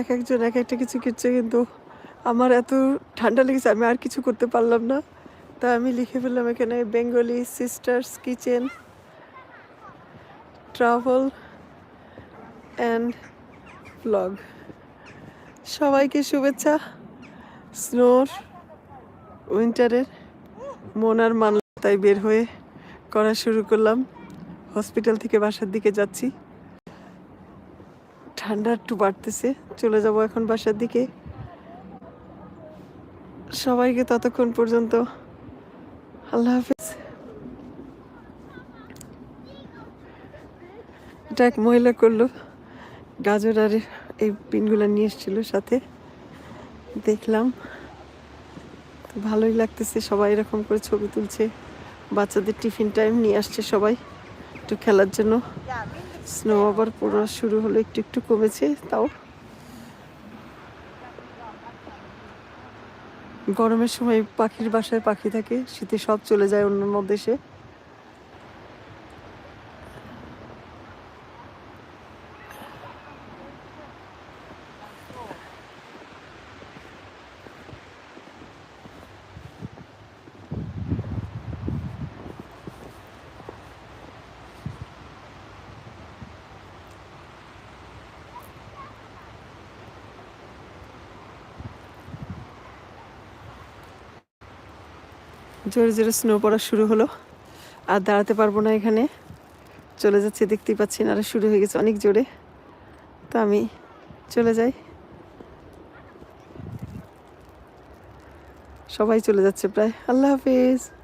এক একজন, এক একটা কিছু কিনছে কিন্তু আমার এত ঠান্ডা লেগেছে, আমি আর কিছু করতে পারলাম না। তা আমি লিখে ফেললাম এখানে Bengali sisters kitchen travel and blog সবাইকে শুভেচ্ছা। স্নোর উইন্টারের মন মনার মানলতায় বের হয়ে করা শুরু করলাম। হসপিটাল থেকে বাসার দিকে যাচ্ছি। ঠান্ডা একটু বাড়তেছে। চলে যাব এখন বাসার দিকে। সবাইকে ততক্ষণ পর্যন্ত আল্লাহ হাফিজ। এটা এক মহিলা করল। গাজর আর এই পিনগুলো নিয়ে এসেছিল সাথে। দেখলাম। ভালোই লাগতেছে, সবাই এরকম করে ছবি তুলছে। বাচ্চাদের টিফিন টাইম নিয়ে আসছে সবাই একটু খেলার জন্য। স্নো আবার পড়া শুরু হলো, একটু একটু কমেছে, তাও। গরমের সময় পাখির বাসায় পাখি থাকে, শীতে সব চলে যায় অন্যান্য অন্য দেশে জোরে জোরে স্নো পড়া শুরু হলো। আর দাঁড়াতে পারব না এখানে। চলে যাচ্ছে, দেখতেই পাচ্ছি না আর শুরু হয়ে গেছে অনেক জোরে। তো আমি চলে যাই। সবাই চলে যাচ্ছে প্রায়। আল্লাহ হাফিজ।